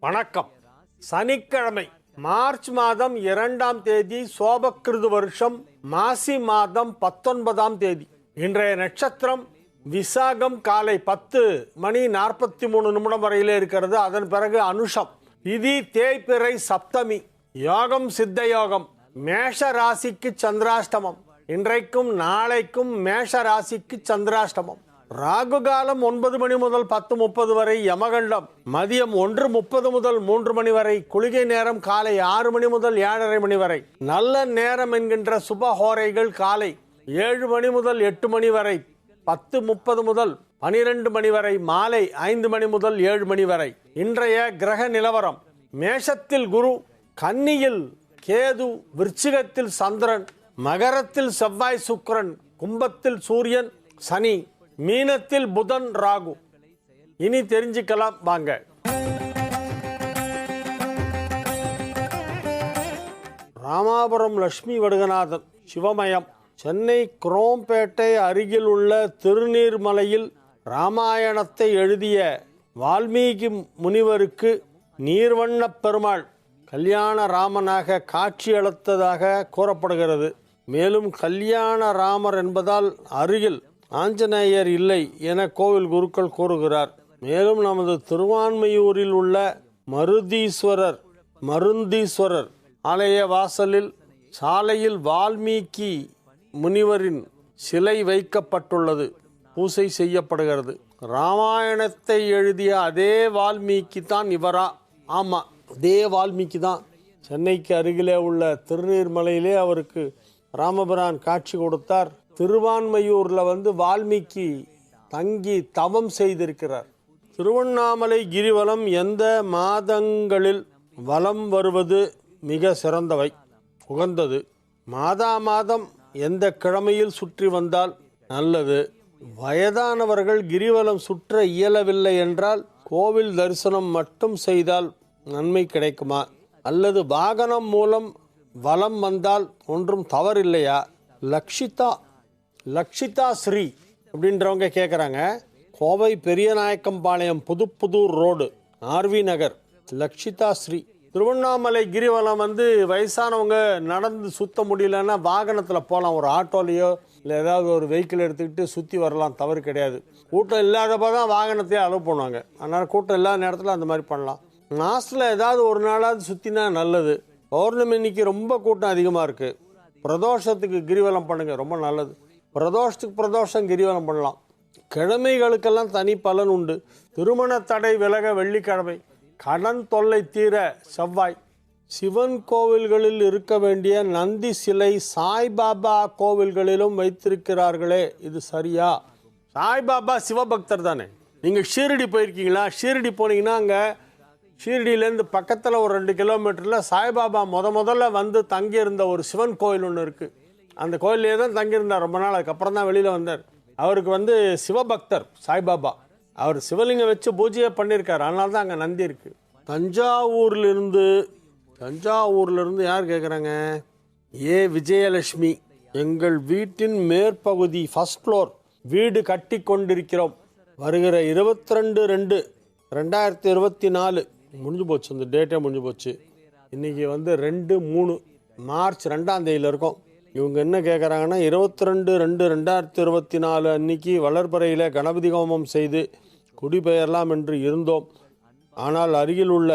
வணக்கம். சனிக்கிழமை மார்ச் மாதம் இரண்டாம் தேதி சோபக்கிருது வருஷம் மாசி மாதம் பத்தொன்பதாம் தேதி. இன்றைய நட்சத்திரம் விசாகம் காலை பத்து மணி நாற்பத்தி மூணு நிமிடம் வரையிலே இருக்கிறது. அதன் பிறகு அனுஷம். இது தேய்பிறை சப்தமி. யோகம் சித்த யோகம். மேஷ ராசிக்கு சந்திராஷ்டமம். இன்றைக்கும் நாளைக்கும் மேஷ ராசிக்கு சந்திராஷ்டமம். ராகு காலம் ஒன்பது மணி முதல் பத்து முப்பது வரை யமகண்டம். மதியம் ஒன்று முப்பது முதல் மூன்று மணி வரை குளிகை நேரம் காலை ஆறு மணி முதல் ஏழரை மணி வரை. நல்ல நேரம் என்கின்ற சுபஹோரைகள் காலை ஏழு மணி முதல் எட்டு மணி வரை பத்து முப்பது முதல் பனிரெண்டு மணி வரை மாலை ஐந்து மணி முதல் ஏழு மணி வரை. இன்றைய கிரக நிலவரம் மேஷத்தில் குரு கன்னியில் கேது விருச்சிகத்தில் சந்திரன் மகரத்தில் செவ்வாய் சுக்கரன் கும்பத்தில் சூரியன் சனி மீனத்தில் புதன் ராகு. இனி தெரிஞ்சுக்கலாம் வாங்க. ராமாபுரம் லட்சுமி வடுகநாதன் சிவமயம். சென்னை குரோம்பேட்டை அருகில் உள்ள திருநீர்மலையில் ராமாயணத்தை எழுதிய வால்மீகி முனிவருக்கு நீர்வண்ணப் பெருமாள் கல்யாண ராமனாக காட்சியளித்ததாக கூறப்படுகிறது. மேலும் கல்யாண ராமர் என்பதால் அருகில் ஆஞ்சநேயர் இல்லை என கோவில் குருக்கள் கூறுகிறார். மேலும் நமது திருவான்மையூரில் உள்ள மருதீஸ்வரர் மருந்தீஸ்வரர் ஆலய வாசலில் சாலையில் வால்மீகி முனிவரின் சிலை வைக்கப்பட்டுள்ளது. பூசை செய்யப்படுகிறது. ராமாயணத்தை எழுதிய அதே வால்மீகி தான் இவரா? ஆமா அதே வால்மீகி தான். சென்னைக்கு அருகிலே உள்ள திருநீர்மலையிலே அவருக்கு ராமபிரான் காட்சி கொடுத்தார். திருவான்மையூரில் வந்து வால்மீகி தங்கி தவம் செய்திருக்கிறார். திருவண்ணாமலை கிரிவலம் எந்த மாதங்களில் வலம் வருவது மிக சிறந்தவை உகந்தது. மாதா மாதம் எந்த கிழமையில் சுற்றி வந்தால் நல்லது. வயதானவர்கள் கிரிவலம் சுற்ற இயலவில்லை என்றால் கோவில் தரிசனம் மட்டும் செய்தால் நன்மை கிடைக்குமா? அல்லது வாகனம் மூலம் வலம் வந்தால் ஒன்றும் தவறில்லையா? லக்ஷிதா லக்ஷிதா ஸ்ரீ அப்படின்றவங்க கேட்குறாங்க கோவை பெரியநாயக்கம்பாளையம் புதுப்புதூர் ரோடு ஆர்வி நகர் லக்ஷிதா ஸ்ரீ. திருவண்ணாமலை கிரிவலம் வந்து வயசானவங்க நடந்து சுத்த முடியலன்னா வாகனத்தில் போகலாம் ஒரு ஆட்டோலையோ இல்லை ஏதாவது ஒரு வெஹிக்கிள் எடுத்துக்கிட்டு சுற்றி வரலாம் தவறு கிடையாது. கூட்டம் இல்லாதப்போ தான் வாகனத்தையே அலோவ் பண்ணுவாங்க. அதனால் கூட்டம் இல்லாத நேரத்தில் அந்த மாதிரி பண்ணலாம். மாதத்தில் ஏதாவது ஒரு நாளாவது சுற்றினா நல்லது. பௌர்ணமி இன்னைக்கு ரொம்ப கூட்டம் அதிகமாக இருக்குது பிரதோஷத்துக்கு கிரிவலம் பண்ணுங்கள் ரொம்ப நல்லது. பிரதோஷத்துக்கு பிரதோஷம் கிரிவலம் பண்ணலாம். கிழமைகளுக்கெல்லாம் தனி பலன் உண்டு. திருமண தடை விலக வெள்ளிக்கிழமை. கடன் தொல்லை தீர செவ்வாய். சிவன் கோவில்களில் இருக்க வேண்டிய நந்தி சிலை சாய்பாபா கோவில்களிலும் வைத்திருக்கிறார்களே இது சரியா? சாய்பாபா சிவபக்தர் தானே. நீங்கள் ஷீரடி போயிருக்கீங்களா? ஷீரடி போனீங்கன்னா அங்கே ஷீரடியிலேருந்து பக்கத்தில் ஒரு ரெண்டு கிலோமீட்டரில் சாய்பாபா முத முதல்ல வந்து தங்கியிருந்த ஒரு சிவன் கோயில் ஒன்று இருக்குது அந்த கோயிலே தான் தங்கியிருந்தார். ரொம்ப நாள் அதுக்கப்புறம் தான் வெளியில் வந்தார். அவருக்கு வந்து சிவபக்தர் சாய்பாபா. அவர் சிவலிங்கம் வச்சு பூஜையை பண்ணியிருக்கார். அதனால தான் அங்கே நந்தி இருக்குது தஞ்சாவூர்லேருந்து தஞ்சாவூர்லேருந்து யார் கேட்குறாங்க ஏ விஜயலட்சுமி. எங்கள் வீட்டின் மேற்பகுதி ஃபர்ஸ்ட் ஃப்ளோர் வீடு கட்டி கொண்டிருக்கிறோம். வருகிற இருபத்தி ரெண்டு ரெண்டு ரெண்டாயிரத்தி இருபத்தி நாலு. முடிஞ்சு போச்சு அந்த டேட்டே முடிஞ்சு போச்சு. இன்றைக்கி வந்து ரெண்டு மூணு மார்ச் ரெண்டாம் தேதியில் இருக்கோம். இவங்க என்ன கேட்குறாங்கன்னா இருபத்தி ரெண்டு ரெண்டு ரெண்டாயிரத்தி இருபத்தி நாலு அன்னைக்கு வளர்பறையில் கணபதி ஹோமம் செய்து குடிபெயரலாம் என்று இருந்தோம். ஆனால் அருகில் உள்ள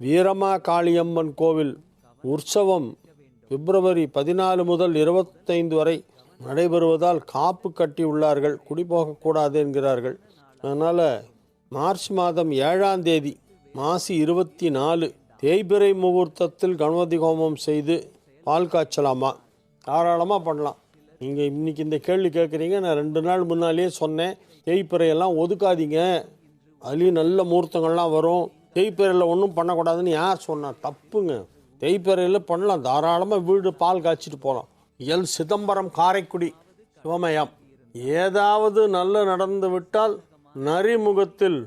வீரமா காளியம்மன் கோவில் உற்சவம் பிப்ரவரி பதினாலு முதல் இருபத்தைந்து வரை நடைபெறுவதால் காப்பு கட்டி உள்ளார்கள் குடிபோகக்கூடாது என்கிறார்கள். அதனால் மார்ச் மாதம் ஏழாம் தேதி மாசி இருபத்தி நாலு தேய்பிறை முகூர்த்தத்தில் கணபதி ஹோமம் செய்து பால் காய்ச்சலாமா? தாராளமாக பண்ணலாம். நீங்கள் இன்றைக்கி இந்த கேள்வி கேட்குறீங்க நான் ரெண்டு நாள் முன்னாலேயே சொன்னேன். தேய்ப்பிறையெல்லாம் ஒதுக்காதீங்க. அதுலேயும் நல்ல முகூர்த்தங்கள்லாம் வரும். தேய்ப்பிறையில் ஒன்றும் பண்ணக்கூடாதுன்னு யார் சொன்னால் தப்புங்க. தேய்ப்பிறையில் பண்ணலாம். தாராளமாக வீடு பால் காய்ச்சிட்டு போகலாம் எல் சிதம்பரம் காரைக்குடி சிவமயம். ஏதாவது நல்ல நடந்து விட்டால் நரிமுகத்தில்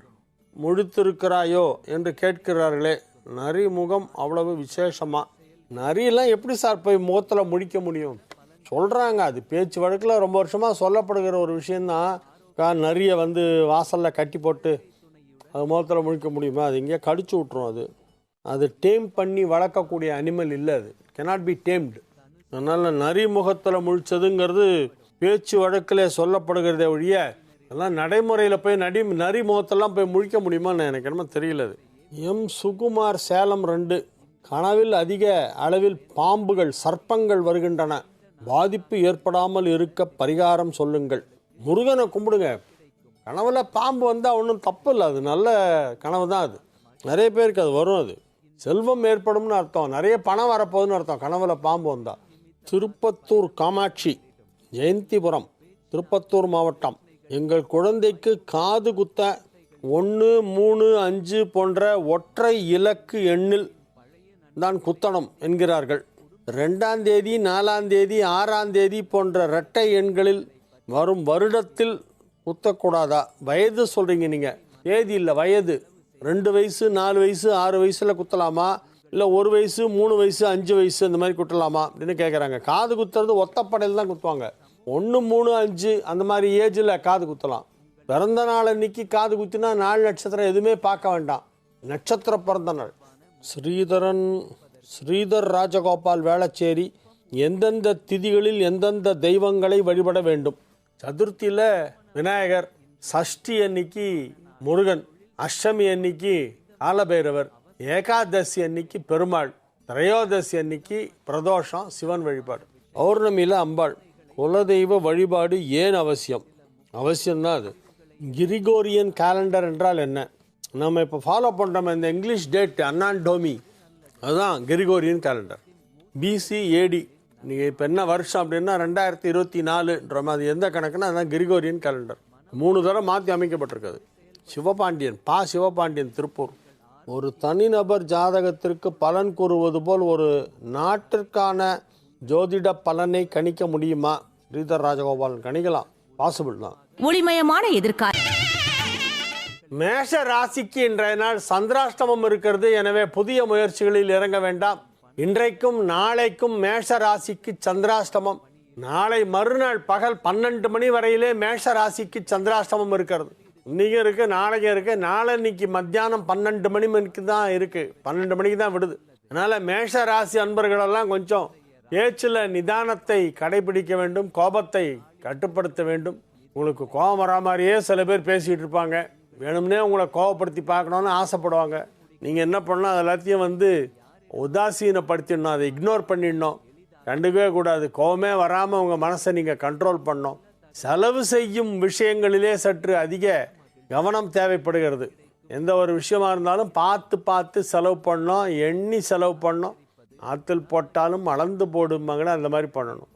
முழித்திருக்கிறாயோ என்று கேட்கிறார்களே. நரிமுகம் அவ்வளவு விசேஷமாக நரியெல்லாம் எப்படி சார் போய் முகத்தில் முழிக்க முடியும்? சொல்கிறாங்க அது பேச்சு வழக்கில் ரொம்ப வருஷமாக சொல்லப்படுகிற ஒரு விஷயந்தான் நரியை வந்து வாசலில் கட்டி போட்டு அது முகத்தில் முழிக்க முடியுமா? அது எங்கேயா கடிச்சு விட்ரும் அது. அது டேம் பண்ணி வளர்க்கக்கூடிய அனிமல் இல்லை அது. கெனாட் பி டேம்டு அதனால் நரி முகத்தில் முழிச்சதுங்கிறது பேச்சு வழக்கில் சொல்லப்படுகிறதே ஒழிய அதெல்லாம் நடைமுறையில் போய் நடி நரி முகத்தெல்லாம் போய் முழிக்க முடியுமான்னு எனக்கு என்னமோ தெரியல எம். சுகுமார் சேலம் ரெண்டு. கனவில் அதிக அளவில் பாம்புகள் சர்ப்பங்கள் வருகின்றன. பாதிப்பு ஏற்படாமல் இருக்க பரிகாரம் சொல்லுங்கள். முருகனை கும்பிடுங்க. கனவில் பாம்பு வந்தால் ஒன்றும் தப்பு இல்லை. அது நல்ல கனவு தான் அது. நிறைய பேருக்கு அது வரும் அது. செல்வம் ஏற்படும்னு அர்த்தம். நிறைய பணம் வரப்போகுதுன்னு அர்த்தம். கனவில் பாம்பு வந்தால் திருப்பத்தூர் காமாட்சி ஜெயந்திபுரம் திருப்பத்தூர் மாவட்டம். எங்கள் குழந்தைக்கு காது குத்த ஒன்று மூணு அஞ்சு போன்ற ஒற்றை இலக்கு எண்ணில் தான் குத்தணும் என்கிறார்கள். ரெண்டாம் தேதி நாலாம் தேதி ஆறாம் தேதி போன்ற இரட்டை எண்களில் வரும் வருடத்தில் குத்தக்கூடாதா? வயது சொல்கிறீங்க நீங்கள் தேதி இல்லை வயது. ரெண்டு வயசு நாலு வயசு ஆறு வயசில் குத்தலாமா? இல்லை ஒரு வயசு மூணு வயசு அஞ்சு வயசு இந்த மாதிரி குத்தலாமா? அப்படின்னு கேட்குறாங்க காது குத்துறது ஒத்தப்படையில் தான் குத்துவாங்க. ஒன்று மூணு அஞ்சு அந்த மாதிரி ஏஜில் காது குத்தலாம். பிறந்த நாள் அன்னைக்கு காது குத்தினா நாலு நட்சத்திரம் எதுவுமே பார்க்க வேண்டாம். நட்சத்திர பிறந்த நாள். ஸ்ரீதரன் ஸ்ரீதர் ராஜகோபால் வேளச்சேரி எந்தெந்த திதிகளில் எந்தெந்த தெய்வங்களை வழிபட வேண்டும்? சதுர்த்தியில் விநாயகர் சஷ்டி அன்னைக்கு முருகன் அஷ்டமி அன்னைக்கு காலபைரவர் ஏகாதசி அன்னைக்கு பெருமாள் திரையோதசி அன்னைக்கு பிரதோஷம் சிவன் வழிபாடு. பௌர்ணமியில் அம்பாள். குலதெய்வ வழிபாடு ஏன் அவசியம்? அவசியம்னா அது கிரிகோரியன் கேலண்டர் என்றால் என்ன? நம்ம இப்போ ஃபாலோ பண்ணுறோம் இந்த இங்கிலீஷ் டேட் அன்னான் டோமி அதுதான் கிரிகோரியன் கேலண்டர் பிசி ஏடி நீங்கள் இப்போ என்ன வருஷம் அப்படின்னா ரெண்டாயிரத்தி இருபத்தி நாலுன்ற மாதிரி எந்த கணக்குன்னா அதுதான் கிரிகோரியன் கேலண்டர் மூணு தடவை மாற்றி அமைக்கப்பட்டிருக்குது சிவபாண்டியன் பா சிவபாண்டியன் திருப்பூர். ஒரு தனிநபர் ஜாதகத்திற்கு பலன் கூறுவது போல் ஒரு நாட்டிற்கான ஜோதிட பலனை கணிக்க முடியுமா? ஸ்ரீதர் ராஜகோபாலன் கணிக்கலாம். பாசிபிள் தான். ஒளிமயமான எதிர்காலம் மேஷ ராசிக்கு இன்றைய நாள் சந்திராஷ்டமம் இருக்கிறது. எனவே புதிய முயற்சிகளில் இறங்க வேண்டாம். இன்றைக்கும் நாளைக்கும் மேஷ ராசிக்கு சந்திராஷ்டமம். நாளை மறுநாள் பகல் பன்னெண்டு மணி வரையிலே மேஷ ராசிக்கு சந்திராஷ்டமம் இருக்கிறது. இன்னைக்கும் இருக்கு நாளைக்கும் இருக்கு. நாளன்னைக்கு மத்தியானம் பன்னெண்டு மணி மணிக்கு தான் இருக்கு. பன்னெண்டு மணிக்கு தான் விடுது. அதனால மேஷ ராசி அன்பர்களெல்லாம் கொஞ்சம் பேச்சில் நிதானத்தை கடைபிடிக்க வேண்டும். கோபத்தை கட்டுப்படுத்த வேண்டும். உங்களுக்கு கோபம் வரா மாதிரியே சில பேர் பேசிகிட்டு இருப்பாங்க. வேணும்னே உங்களை கோவப்படுத்தி பார்க்கணுன்னு ஆசைப்படுவாங்க. நீங்கள் என்ன பண்ணணும்? அது எல்லாத்தையும் வந்து உதாசீனப்படுத்திடணும். அதை இக்னோர் பண்ணிடணும். கண்டுக்கவே கூடாது. கோவமே வராமல் உங்கள் மனசை நீங்கள் கண்ட்ரோல் பண்ணணும். செலவு செய்யும் விஷயங்களிலே சற்று அதிக கவனம் தேவைப்படுகிறது. எந்த ஒரு விஷயமா இருந்தாலும் பார்த்து பார்த்து செலவு பண்ணோம் எண்ணி செலவு பண்ணோம் ஆற்றுல் போட்டாலும் அளந்து போடுமாங்கன்னு அந்த மாதிரி பண்ணணும்.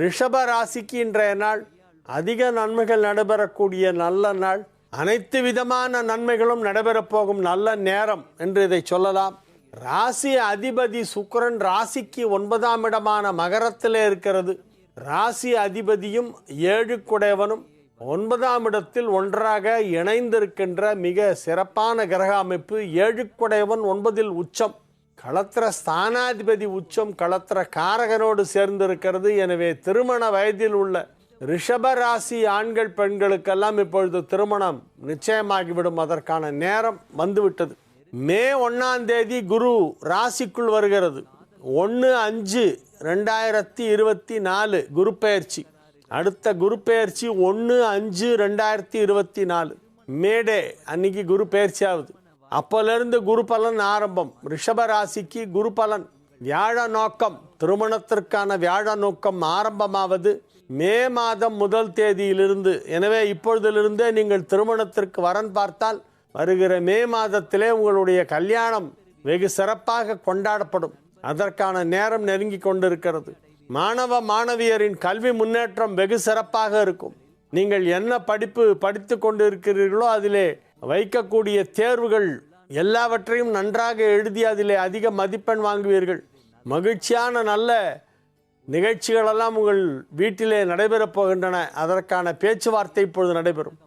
ரிஷப ராசிக்கு இன்றைய நாள் அதிக நன்மைகள் நடைபெறக்கூடிய நல்ல நாள். அனைத்து விதமான நன்மைகளும் நடைபெறப் போகும் நல்ல நேரம் என்று இதை சொல்லலாம். ராசி அதிபதி சுக்கிரன் ராசிக்கு ஒன்பதாம் இடமான மகரத்திலே இருக்கிறது. ராசி அதிபதியும் ஏழு குடையவனும் ஒன்பதாம் இடத்தில் ஒன்றாக இணைந்திருக்கின்ற மிக சிறப்பான கிரக அமைப்பு ஏழு குடையவன் ஒன்பதில் உச்சம். களத்திர ஸ்தானாதிபதி உச்சம் களத்திர காரகனோடு சேர்ந்திருக்கிறது. எனவே திருமண வயதில் உள்ள ரிஷப ராசி ஆண்கள் பெண்களுக்கெல்லாம் இப்பொழுது திருமணம் நிச்சயமாகிவிடும். அதற்கான நேரம் வந்துவிட்டது. மே ஒன்றாம் தேதி குரு ராசிக்குள் வருகிறது. ஒன்று அஞ்சு ரெண்டாயிரத்தி இருபத்தி நாலு குரு பெயர்ச்சி. அடுத்த குரு பெயர்ச்சி ஒன்று அஞ்சு ரெண்டாயிரத்தி இருபத்தி நாலு. மேடே அன்னைக்கு குரு பெயர்ச்சி ஆகுது அப்போலேருந்து குரு பலன் ஆரம்பம். ரிஷப ராசிக்கு குரு பலன். வியாழ நோக்கம். திருமணத்திற்கான வியாழ நோக்கம் ஆரம்பமாவது. மே மாதம் முதல் தேதியிலிருந்து எனவே இப்பொழுதிலிருந்தே நீங்கள் திருமணத்திற்கு வரன் பார்த்தால் வருகிற மே மாதத்திலே உங்களுடைய கல்யாணம் வெகு சிறப்பாக கொண்டாடப்படும். அதற்கான நேரம் நெருங்கி கொண்டிருக்கிறது. மாணவ மாணவியரின் கல்வி முன்னேற்றம் வெகு சிறப்பாக இருக்கும். நீங்கள் என்ன படிப்பு படித்து கொண்டிருக்கிறீர்களோ அதிலே வைக்கக்கூடிய தேர்வுகள் எல்லாவற்றையும் நன்றாக எழுதி அதிலே அதிக மதிப்பெண் வாங்குவீர்கள். மகிழ்ச்சியான நல்ல நிகழ்ச்சிகளெல்லாம் உங்கள் வீட்டிலே நடைபெறப் போகின்றன. அதற்கான பேச்சுவார்த்தை இப்பொழுது நடைபெறும்.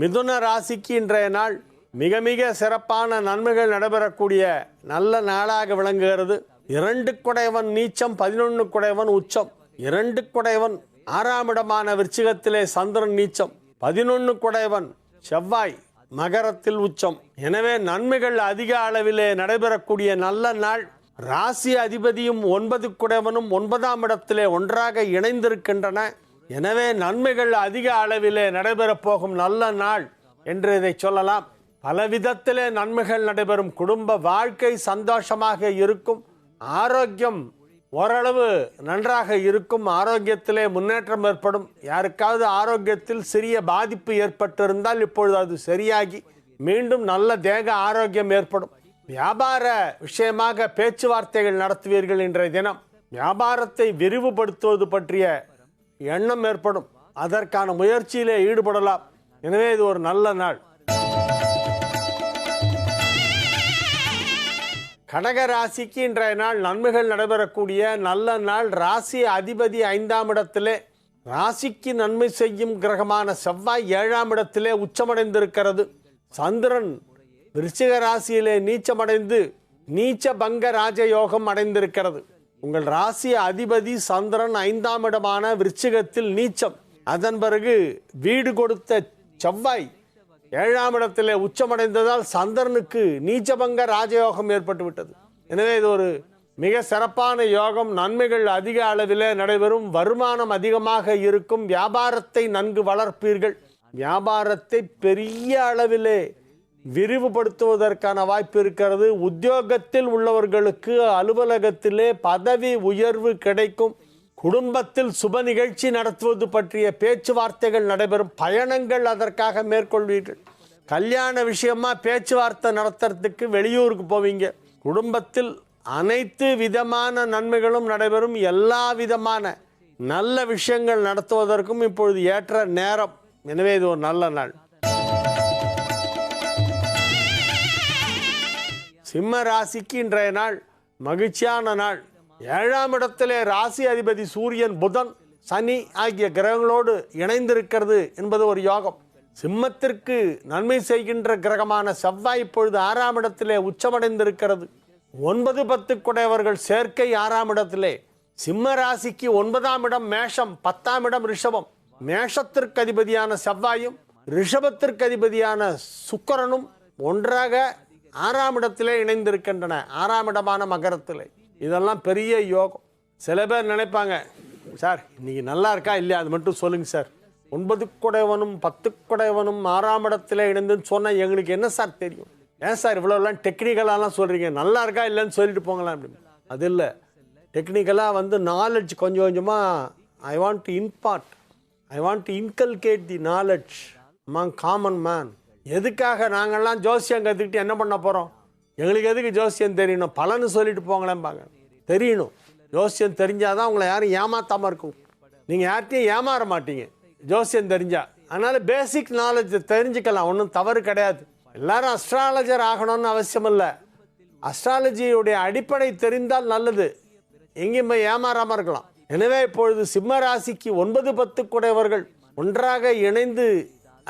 மிதுன ராசிக்கு இன்றைய நாள் மிக மிக சிறப்பான நன்மைகள் நடைபெறக்கூடிய நல்ல நாளாக விளங்குகிறது. இரண்டு குடைவன் நீச்சம் பதினொன்று குடையவன் உச்சம். இரண்டு குடைவன் ஆறாம் இடமான விருச்சிகத்திலே சந்திரன் நீச்சம் பதினொன்று குடைவன் செவ்வாய். மகரத்தில் உச்சம். எனவே நன்மைகள் அதிக அளவிலே நடைபெறக்கூடிய நல்ல நாள். ராசி அதிபதியும் ஒன்பது குடைவனும் ஒன்பதாம் இடத்திலே ஒன்றாக இணைந்திருக்கின்றன. எனவே நன்மைகள் அதிக அளவிலே நடைபெறப் போகும் நல்ல நாள் என்று இதை சொல்லலாம். பல விதத்திலே நன்மைகள் நடைபெறும். குடும்ப வாழ்க்கை சந்தோஷமாக இருக்கும். ஆரோக்கியம் ஓரளவு நன்றாக இருக்கும் ஆரோக்கியத்திலே முன்னேற்றம் ஏற்படும். யாருக்காவது ஆரோக்கியத்தில் சிறிய பாதிப்பு ஏற்பட்டிருந்தால் இப்பொழுது அது சரியாகி மீண்டும் நல்ல தேக ஆரோக்கியம் ஏற்படும். வியாபார விஷயமாக பேச்சுவார்த்தைகள் நடத்துவீர்கள் இன்றைய தினம். வியாபாரத்தை விரிவுபடுத்துவது பற்றிய எண்ணம் ஏற்படும். அதற்கான முயற்சியிலே ஈடுபடலாம். எனவே இது ஒரு நல்ல நாள். கடக ராசிக்கு இன்றைய நாள் நன்மைகள் நடைபெறக்கூடிய நல்ல நாள். ராசி அதிபதி ஐந்தாம் இடத்திலே ராசிக்கு நன்மை செய்யும் கிரகமான செவ்வாய் ஏழாம் இடத்திலே உச்சமடைந்திருக்கிறது. சந்திரன் விருச்சிக ராசியிலே நீச்சமடைந்து நீச்ச பங்க ராஜயோகம் அடைந்திருக்கிறது. உங்கள் ராசி அதிபதி சந்திரன் ஐந்தாம் இடமான விருச்சிகத்தில் நீச்சம். அதன் பிறகு வீடு கொடுத்த செவ்வாய் ஏழாம் இடத்திலே உச்சமடைந்ததால் சந்திரனுக்கு நீச்சபங்க ராஜயோகம் ஏற்பட்டு விட்டது எனவே இது ஒரு மிக சிறப்பான யோகம். நன்மைகள் அதிக அளவிலே நடைபெறும். வருமானம் அதிகமாக இருக்கும். வியாபாரத்தை நன்கு வளர்ப்பீர்கள். வியாபாரத்தை பெரிய அளவிலே விரிவுபடுத்துவதற்கான வாய்ப்பு இருக்கிறது. உத்தியோகத்தில் உள்ளவர்களுக்கு அலுவலகத்திலே பதவி உயர்வு கிடைக்கும். குடும்பத்தில் சுப நிகழ்ச்சி நடத்துவது பற்றிய பேச்சுவார்த்தைகள் நடைபெறும் பயணங்கள் அதற்காக மேற்கொள்வீர்கள். கல்யாண விஷயமா பேச்சுவார்த்தை நடத்துறதுக்கு வெளியூருக்கு போவீங்க. குடும்பத்தில் அனைத்து விதமான நன்மைகளும் நடைபெறும். எல்லா விதமான நல்ல விஷயங்கள் நடத்துவதற்கும் இப்பொழுது ஏற்ற நேரம். எனவே இது ஒரு நல்ல நாள். சிம்ம ராசிக்கு இன்றைய நாள் மகிழ்ச்சியான நாள். ஏழாம் இடத்திலே ராசி அதிபதி சூரியன் புதன் சனி ஆகிய கிரகங்களோடு இணைந்திருக்கிறது என்பது ஒரு யோகம். சிம்மத்திற்கு நன்மை செய்கின்ற கிரகமான செவ்வாய் இப்பொழுது ஆறாம் இடத்திலே உச்சமடைந்திருக்கிறது. ஒன்பது பத்து குடையவர்கள் சேர்க்கை ஆறாம் இடத்திலே. சிம்ம ராசிக்கு ஒன்பதாம் இடம் மேஷம் பத்தாம் இடம் ரிஷபம். மேஷத்திற்கு அதிபதியான செவ்வாயும் ரிஷபத்திற்கு அதிபதியான சுக்கரனும் ஒன்றாக ஆறாம் இடத்திலே இணைந்திருக்கின்றன. ஆறாம் இடமான மகரத்திலே. இதெல்லாம் பெரிய யோகம். சில பேர் நினைப்பாங்க சார் இன்னைக்கு நல்லா இருக்கா இல்லையா? அது மட்டும் சொல்லுங்க சார். ஒன்பது குடைவனும் பத்து குடைவனும் ஆறாம் இடத்துல இணைந்துன்னு சொன்னால் எங்களுக்கு என்ன சார் தெரியும்? ஏன் சார் இவ்வளோலாம் டெக்னிக்கலாலாம் சொல்கிறீங்க நல்லா இருக்கா இல்லைன்னு சொல்லிட்டு போங்களேன் அப்படின்னு அது இல்லை. டெக்னிக்கலாக வந்து நாலெட்ஜ் கொஞ்சம் கொஞ்சமாக I want to impart I want to inculcate the knowledge among common man எதுக்காக நாங்கள்லாம் ஜோசியம் கற்றுக்கிட்டு என்ன பண்ண போகிறோம் எங்களுக்கு எதுக்கு ஜோசியம் தெரியணும்? பலன்னு சொல்லிட்டு போங்களேன்பாங்க தெரியணும். ஜோசியம் தெரிஞ்சாதான் உங்களை யாரும் ஏமாத்தாமல் இருக்கும். நீங்கள் யார்கிட்டையும் ஏமாற மாட்டீங்க. ஜோசியம் தெரிஞ்சா. அதனால் பேசிக் நாலேஜ் தெரிஞ்சுக்கலாம். ஒன்றும் தவறு கிடையாது. எல்லாரும் அஸ்ட்ராலஜர் ஆகணும்னு அவசியம் இல்லை. அஸ்ட்ராலஜியுடைய அடிப்படை தெரிந்தால் நல்லது. எங்கேயும் போய் ஏமாறாமல் இருக்கலாம். எனவே இப்பொழுது சிம்ம ராசிக்கு ஒன்பது பத்து குடையவர்கள் ஒன்றாக இணைந்து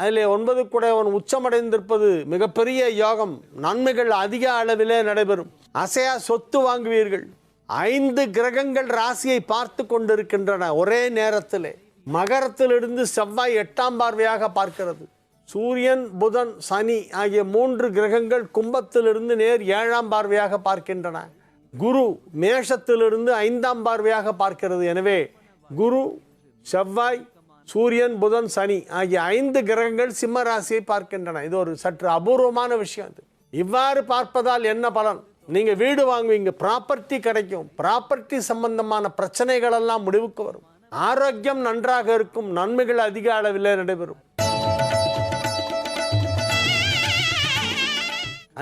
அதிலே ஒன்பது குடையவன் உச்சமடைந்திருப்பது மிகப்பெரிய யோகம். நன்மைகள் அதிக அளவிலே நடைபெறும். அசையா சொத்து வாங்குவீர்கள். ஐந்து கிரகங்கள் ராசியை பார்த்து கொண்டிருக்கின்றன ஒரே நேரத்திலே. மகரத்திலிருந்து செவ்வாய் எட்டாம் பார்வையாக பார்க்கிறது. சூரியன் புதன் சனி ஆகிய மூன்று கிரகங்கள் கும்பத்திலிருந்து நேர் ஏழாம் பார்வையாக பார்க்கின்றன. குரு மேஷத்திலிருந்து ஐந்தாம் பார்வையாக பார்க்கிறது. எனவே குரு செவ்வாய் சூரியன் புதன் சனி ஆகிய ஐந்து கிரகங்கள் சிம்ம ராசியை பார்க்கின்றன. இது ஒரு சற்று அபூர்வமான விஷயம் இது. இவ்வாறு பார்ப்பதால் என்ன பலன்? நீங்க வீடு வாங்குவீங்க ப்ராப்பர்ட்டி கிடைக்கும். ப்ராப்பர்ட்டி சம்பந்தமான பிரச்சனைகள் எல்லாம் முடிவுக்கு வரும். ஆரோக்கியம் நன்றாக இருக்கும் நன்மைகள் அதிக அளவில் நடைபெறும்.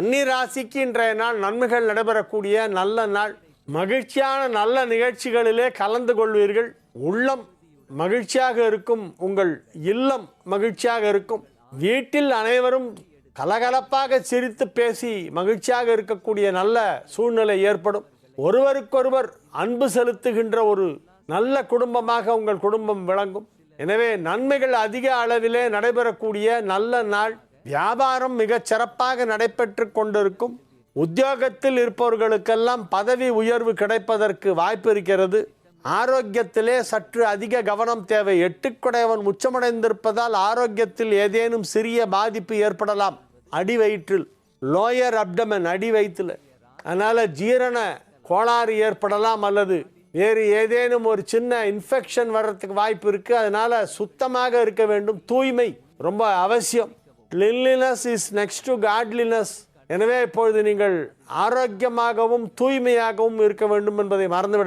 அன்னி ராசிக்கு இன்றைய நாள் நன்மைகள் நடைபெறக்கூடிய நல்ல நாள். மகிழ்ச்சியான நல்ல நிகழ்ச்சிகளிலே கலந்து கொள்வீர்கள். உள்ளம் மகிழ்ச்சியாக இருக்கும் உங்கள் இல்லம் மகிழ்ச்சியாக இருக்கும். வீட்டில் அனைவரும் கலகலப்பாக சிரித்து பேசி மகிழ்ச்சியாக இருக்கக்கூடிய நல்ல சூழ்நிலை ஏற்படும். ஒருவருக்கொருவர் அன்பு செலுத்துகின்ற ஒரு நல்ல குடும்பமாக உங்கள் குடும்பம் விளங்கும். எனவே நன்மைகள் அதிக அளவிலே நடைபெறக்கூடிய நல்ல நாள். வியாபாரம் மிகச் சிறப்பாக நடைபெற்று கொண்டிருக்கும். உத்தியோகத்தில் இருப்பவர்களுக்கெல்லாம் பதவி உயர்வு கிடைப்பதற்கு வாய்ப்பு இருக்கிறது. ஆரோக்கியத்திலே சற்று அதிக கவனம் தேவை. எட்டுக்குடையவன் உச்சமடைந்திருப்பதால் ஆரோக்கியத்தில் ஏதேனும் சிறிய பாதிப்பு ஏற்படலாம். அடி வயிற்றில் லோயர் அப்டமன் அடி வயிற்றில். அதனால் ஜீரண கோளாறு ஏற்படலாம் அல்லது வேறு ஏதேனும் ஒரு சின்ன இன்ஃபெக்ஷன் வர்றதுக்கு வாய்ப்பு இருக்குது அதனால் சுத்தமாக இருக்க வேண்டும். தூய்மை ரொம்ப அவசியம். Cleanliness is next to godliness எனவே இப்பொழுது நீங்கள் ஆரோக்கியமாகவும் தூய்மையாகவும் இருக்க வேண்டும் என்பதை மறந்து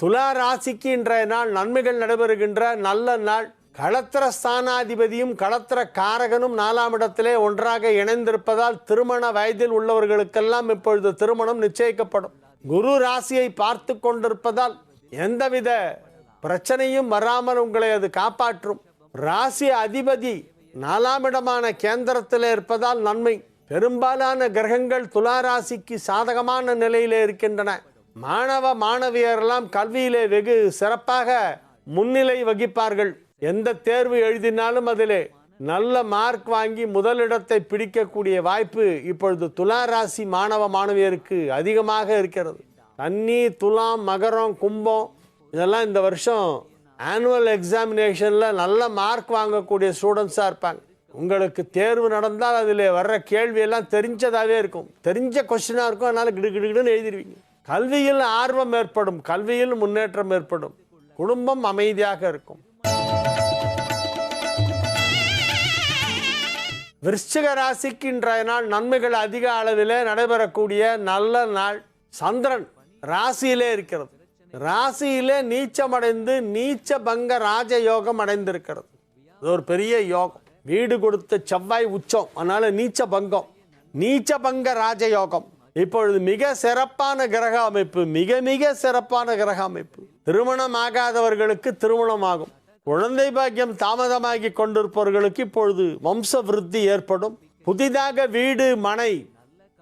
துலா ராசிக்கு இன்றைய நாள் நன்மைகள் நடைபெறுகின்ற நல்ல நாள். களத்திர ஸ்தானாதிபதியும் களத்திர காரகனும் நாலாம் இடத்திலே ஒன்றாக இணைந்திருப்பதால் திருமண வயதில் உள்ளவர்களுக்கெல்லாம் இப்பொழுது திருமணம் நிச்சயிக்கப்படும். குரு ராசியை பார்த்து கொண்டிருப்பதால் எந்தவித பிரச்சனையும் வராமல் உங்களை அது காப்பாற்றும். ராசி அதிபதி நாலாம் இடமான கேந்திரத்தில் இருப்பதால் நன்மை. பெரும்பாலான கிரகங்கள் துலா ராசிக்கு சாதகமான நிலையிலே இருக்கின்றன. மாணவ மாணவியரெல்லாம் கல்வியிலே வெகு சிறப்பாக முன்னிலை வகிப்பார்கள். எந்த தேர்வு எழுதினாலும் அதிலே நல்ல மார்க் வாங்கி முதலிடத்தை பிடிக்கக்கூடிய வாய்ப்பு இப்பொழுது துலா ராசி மாணவ மாணவியருக்கு அதிகமாக இருக்கிறது. தண்ணி துலாம் மகரம் கும்பம் இதெல்லாம் இந்த வருஷம் ஆனுவல் எக்ஸாமினேஷனில் நல்ல மார்க் வாங்கக்கூடிய ஸ்டூடெண்ட்ஸாக இருப்பாங்க. உங்களுக்கு தேர்வு நடந்தால் அதில் வர்ற கேள்வியெல்லாம் தெரிஞ்சதாகவே இருக்கும். தெரிஞ்ச கொஸ்டினாக இருக்கும். அதனால் கிடு கிடுகிடுன்னு எழுதிடுவீங்க கல்வியில் ஆர்வம் ஏற்படும் கல்வியில் முன்னேற்றம் ஏற்படும். குடும்பம் அமைதியாக இருக்கும். விருச்சிக ராசிக்கு இன்றைய நாள் நன்மைகள் அதிக அளவில் நடைபெறக்கூடிய நல்ல நாள். சந்திரன் ராசியிலே இருக்கிறது. ராசியிலே நீச்சமடைந்து நீச்ச பங்க ராஜயோகம் அடைந்திருக்கிறது. இது ஒரு பெரிய யோகம். வீடு கொடுத்த செவ்வாய் உச்சம் அதனால நீச்ச பங்கம் நீச்ச பங்க ராஜயோகம். இப்பொழுது மிக சிறப்பான கிரக அமைப்பு மிக மிக சிறப்பான கிரக அமைப்பு. திருமணம் ஆகாதவர்களுக்கு திருமணம் ஆகும் குழந்தை பாக்கியம் தாமதமாகி கொண்டிருப்பவர்களுக்கு இப்பொழுது வம்ச விருத்தி ஏற்படும். புதிதாக வீடு மனை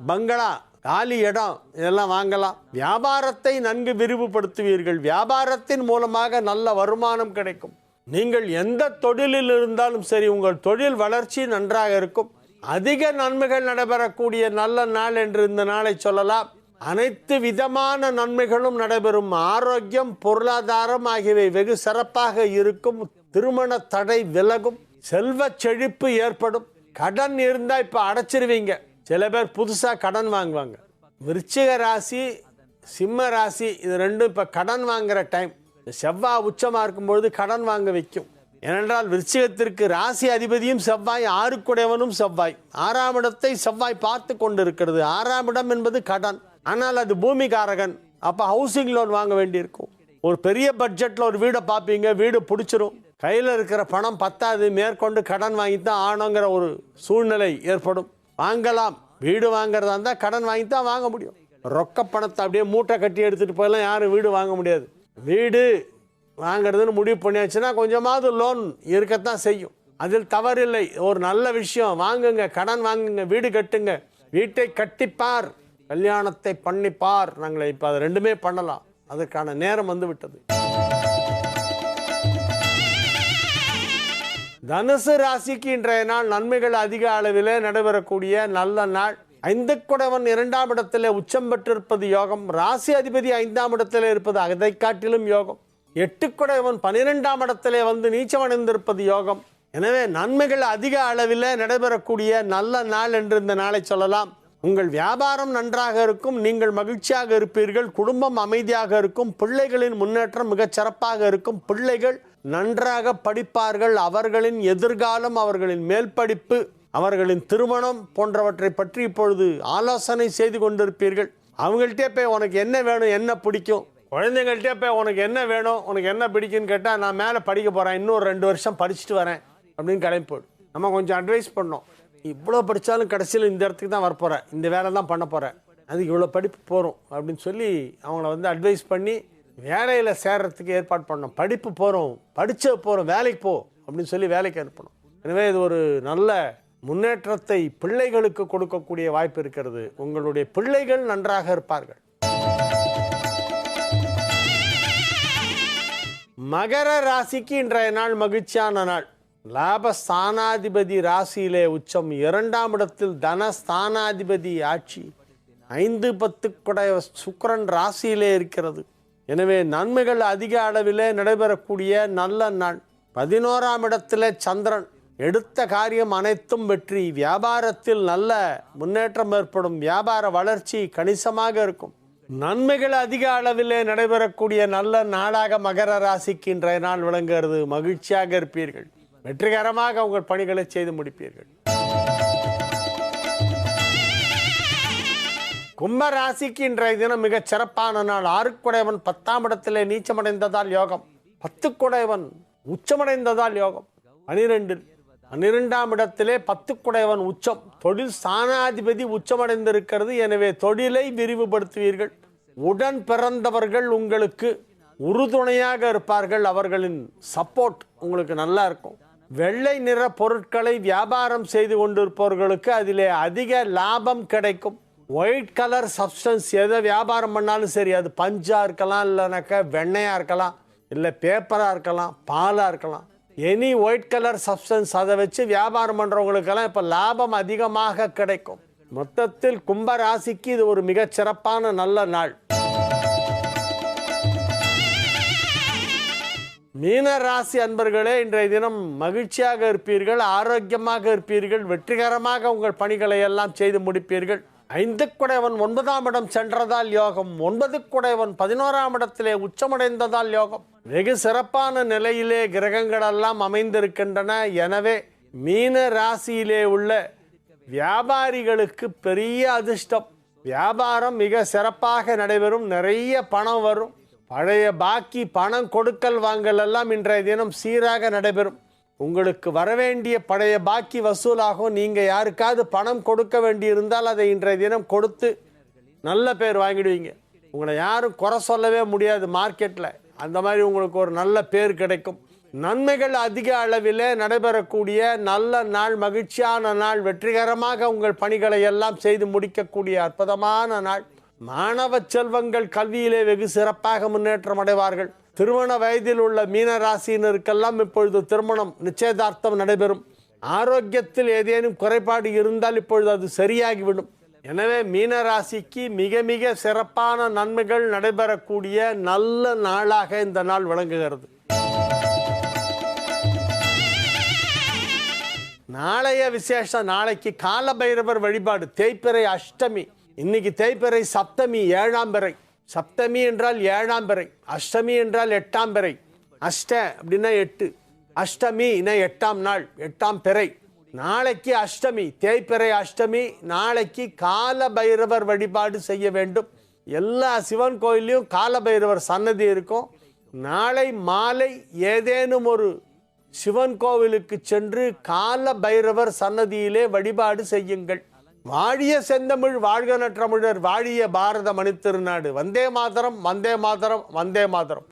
பங்களா காலி இடம் இதெல்லாம் வாங்கலாம். வியாபாரத்தை நன்கு விரிவுபடுத்துவீர்கள். வியாபாரத்தின் மூலமாக நல்ல வருமானம் கிடைக்கும். நீங்கள் எந்த தொழிலில் இருந்தாலும் சரி உங்கள் தொழில் வளர்ச்சி நன்றாக இருக்கும். அதிக நன்மைகள் நடைபெறக்கூடிய நல்ல நாள் என்று இந்த நாளை சொல்லலாம். அனைத்து விதமான நன்மைகளும் நடைபெறும். ஆரோக்கியம் பொருளாதாரம் ஆகியவை வெகு சிறப்பாக இருக்கும். திருமண தடை விலகும். செல்வ செழிப்பு ஏற்படும். கடன் இருந்தா இப்ப அடைச்சிருவீங்க. சில பேர் புதுசா கடன் வாங்குவாங்க. விருச்சிக ராசி சிம்ம ராசி இது ரெண்டும் இப்ப கடன் வாங்குற டைம் செவ்வாய் உச்சமா இருக்கும்பொழுது கடன் வாங்க வைக்கும். ஏனென்றால் விருச்சிகத்திற்கு ராசி அதிபதியும் செவ்வாய் ஆறுக்குடையவனும் செவ்வாய். ஆறாம் இடத்தை செவ்வாய் பார்த்து கொண்டிருக்கிறது. ஆறாம் இடம் என்பது கடன். ஆனால் அது பூமிகாரகன். அப்போ ஹவுசிங் லோன் வாங்க வேண்டியிருக்கும். ஒரு பெரிய பட்ஜெட்டில் ஒரு வீடை பார்ப்பீங்க வீடு பிடிச்சிரும். கையில் இருக்கிற பணம் பத்தாது. மேற்கொண்டு கடன் வாங்கி தான் ஆனோங்கிற ஒரு சூழ்நிலை ஏற்படும். வாங்கலாம். வீடு வாங்குறதா இருந்தால் கடன் வாங்கி தான் வாங்க முடியும். ரொக்க பணத்தை அப்படியே மூட்டை கட்டி எடுத்துகிட்டு போயெல்லாம் யாரும் வீடு வாங்க முடியாது. வீடு வாங்கிறதுன்னு முடிவு பண்ணியாச்சுன்னா கொஞ்சமாவது லோன் இருக்கத்தான் செய்யும். அதில் தவறில்லை. ஒரு நல்ல விஷயம். வாங்குங்க கடன் வாங்குங்க வீடு கட்டுங்க. வீட்டை கட்டிப்பார். கல்யாணத்தை பண்ணிப்பார். நாங்கள் இப்போ அது ரெண்டுமே பண்ணலாம். அதற்கான நேரம் வந்து விட்டது. தனுசு ராசிக்கு இன்றைய நாள் நன்மைகள் அதிக அளவில் நடைபெறக்கூடிய நல்ல நாள். ஐந்து குடவன் இரண்டாம் இடத்தில் உச்சம் பெற்றிருப்பது யோகம். ராசி அதிபதி ஐந்தாம் இடத்தில் இருப்பது அதை காட்டிலும் யோகம். எட்டு குடையவன் பனிரெண்டாம் இடத்திலே வந்து நீச்சமடைந்திருப்பது யோகம். எனவே நன்மைகள் அதிக அளவில் நடைபெறக்கூடிய நல்ல நாள் என்று இந்த நாளை சொல்லலாம். உங்கள் வியாபாரம் நன்றாக இருக்கும் நீங்கள் மகிழ்ச்சியாக இருப்பீர்கள் குடும்பம் அமைதியாக இருக்கும் பிள்ளைகளின் முன்னேற்றம் மிகச் சிறப்பாக இருக்கும். பிள்ளைகள் நன்றாக படிப்பார்கள் அவர்களின் எதிர்காலம் அவர்களின் மேல் படிப்பு அவர்களின் திருமணம் போன்றவற்றை பற்றி இப்பொழுது ஆலோசனை செய்து கொண்டிருப்பீர்கள். அவங்கள்ட்டே போய் உனக்கு என்ன வேணும் என்ன பிடிக்கும்? குழந்தைங்கள்ட்டே இப்போ உனக்கு என்ன வேணும்? உனக்கு என்ன பிடிக்குன்னு கேட்டால் நான் மேலே படிக்க போகிறேன் இன்னொரு ரெண்டு வருஷம் படிச்சுட்டு வரேன். அப்படின்னு கிளம்பி போயிடும் நம்ம கொஞ்சம் அட்வைஸ் பண்ணோம் இவ்வளோ படித்தாலும் கடைசியில் இந்த இடத்துக்கு தான் வரப்போகிறேன் இந்த வேலை தான் பண்ண போகிறேன் அதுக்கு இவ்வளோ படிப்பு போகிறோம் அப்படின்னு சொல்லி அவங்கள வந்து அட்வைஸ் பண்ணி வேலையில் சேர்றதுக்கு ஏற்பாடு பண்ணோம் படிப்பு போகிறோம் படிச்ச போகிறோம் வேலைக்கு போ. அப்படின்னு சொல்லி வேலைக்கு அனுப்பணும். எனவே இது ஒரு நல்ல முன்னேற்றத்தை பிள்ளைகளுக்கு கொடுக்கக்கூடிய வாய்ப்பு இருக்கிறது. உங்களுடைய பிள்ளைகள் நன்றாக இருப்பார்கள். மகர ராசிக்கு இன்றைய நாள் மகிழ்ச்சியான நாள். லாபஸ்தானாதிபதி ராசியிலே உச்சம் இரண்டாம் இடத்தில் தனஸ்தானாதிபதி ஆட்சி. ஐந்து பத்து குடைய சுக்கிரன் ராசியிலே இருக்கிறது. எனவே நன்மைகள் அதிக அளவிலே நடைபெறக்கூடிய நல்ல நாள். பதினோராம் இடத்திலே சந்திரன். எடுத்த காரியம் அனைத்தும் வெற்றி. வியாபாரத்தில் நல்ல முன்னேற்றம் ஏற்படும். வியாபார வளர்ச்சி கணிசமாக இருக்கும். நன்மைகள் அதிக அளவிலே நடைபெறக்கூடிய நல்ல நாளாக மகர ராசிக்கு இன்றைய நாள் விளங்குகிறது. மகிழ்ச்சியாக இருப்பீர்கள். வெற்றிகரமாக உங்கள் பணிகளை செய்து முடிப்பீர்கள். கும்ப ராசிக்கு இன்றைய தினம் மிகச் சிறப்பான நாள். ஆறுக்குடையவன் பத்தாம் இடத்திலே நீச்சமடைந்ததால் யோகம். பத்துக்குடையவன் உச்சமடைந்ததால் யோகம். பனிரெண்டில் பன்னிரெண்டாம் இடத்திலே பத்துக்குடையவன் உச்சம். தொழில் ஸ்தானாதிபதி உச்சமடைந்திருக்கிறது. எனவே தொழிலை விரிவுபடுத்துவீர்கள். உடன் பிறந்தவர்கள் உங்களுக்கு உறுதுணையாக இருப்பார்கள். அவர்களின் சப்போர்ட் உங்களுக்கு நல்லா இருக்கும். வெள்ளை நிற பொருட்களை வியாபாரம் செய்து கொண்டிருப்பவர்களுக்கு அதிலே அதிக லாபம் கிடைக்கும். ஒயிட் கலர் சப்ஸ்டன்ஸ் எதை வியாபாரம் பண்ணாலும் சரி அது பஞ்சாக இருக்கலாம் இல்லைனாக்கா வெண்ணையாக இருக்கலாம் இல்லை பேப்பராக இருக்கலாம் பாலாக இருக்கலாம். எனி ஒயிட் கலர் சப்ஸ்டன்ஸ் அதை வச்சு வியாபாரம் பண்ணுறவங்களுக்கெல்லாம் இப்போ லாபம் அதிகமாக கிடைக்கும். மொத்தத்தில் கும்ப ராசிக்கு இது ஒரு மிகச் சிறப்பான நல்ல நாள். மீன ராசி அன்பர்களே இன்றைய தினம் மகிழ்ச்சியாக இருப்பீர்கள் ஆரோக்கியமாக இருப்பீர்கள் வெற்றிகரமாக உங்கள் பணிகளை எல்லாம் செய்து முடிப்பீர்கள். ஐந்து குடைவன் ஒன்பதாம் இடம் சென்றதால் யோகம் ஒன்பது குடைவன் பதினோராம் இடத்திலே உச்சமடைந்ததால் யோகம். வெகு சிறப்பான நிலையிலே கிரகங்கள் எல்லாம் அமைந்திருக்கின்றன. எனவே மீன ராசியிலே உள்ள வியாபாரிகளுக்கு பெரிய அதிர்ஷ்டம். வியாபாரம் மிக சிறப்பாக நடைபெறும். நிறைய பணம் வரும். பழைய பாக்கி பணம் கொடுக்கல் வாங்கல் எல்லாம் இன்றைய தினம் சீராக நடைபெறும். உங்களுக்கு வரவேண்டிய பழைய பாக்கி வசூலாகும். நீங்கள் யாருக்காவது பணம் கொடுக்க வேண்டியிருந்தால் அதை இன்றைய தினம் கொடுத்து நல்ல பேர் வாங்கிடுவீங்க. உங்களை யாரும் குறை சொல்லவே முடியாது மார்க்கெட்டில் அந்த மாதிரி உங்களுக்கு ஒரு நல்ல பேர் கிடைக்கும். நன்மைகள் அதிக அளவிலே நடைபெறக்கூடிய நல்ல நாள் மகிழ்ச்சியான நாள் வெற்றிகரமாக உங்கள் பணிகளை எல்லாம் செய்து முடிக்கக்கூடிய அற்புதமான நாள். மாணவ செல்வங்கள் கல்வியிலே வெகு சிறப்பாக முன்னேற்றம் அடைவார்கள். திருமண வயதில் உள்ள மீன ராசியினருக்கெல்லாம் இப்பொழுது திருமணம் நிச்சயதார்த்தம் நடைபெறும். ஆரோக்கியத்தில் ஏதேனும் குறைபாடு இருந்தால் இப்பொழுது அது சரியாகிவிடும். எனவே மீன ராசிக்கு மிக மிக சிறப்பான நன்மைகள் நடைபெறக்கூடிய நல்ல நாளாக இந்த நாள் விளங்குகிறது. நாளைய விசேஷம் நாளைக்கு காலபைரவர் வழிபாடு தேய்பிறை அஷ்டமி. இன்னைக்கு தேய்பிறை சப்தமி ஏழாம் பிறை. சப்தமி என்றால் ஏழாம் பிறை அஷ்டமி என்றால் எட்டாம் பிறை. அஷ்ட அப்படின்னா எட்டு அஷ்டமி எட்டாம் நாள் எட்டாம் பிறை. நாளைக்கு அஷ்டமி தேய்பிறை அஷ்டமி நாளைக்கு கால பைரவர் வழிபாடு செய்ய வேண்டும். எல்லா சிவன் கோயிலையும் கால பைரவர் சன்னதி இருக்கும். நாளை மாலை ஏதேனும் ஒரு சிவன் கோவிலுக்கு சென்று கால பைரவர் சன்னதியிலே வழிபாடு செய்யுங்கள். வாழிய செந்தமிழ் வாழ்க நற்றமிழர் வாழிய பாரத மணித்திருநாடு வந்தே மாதரம் வந்தே மாதரம் வந்தே மாதரம்.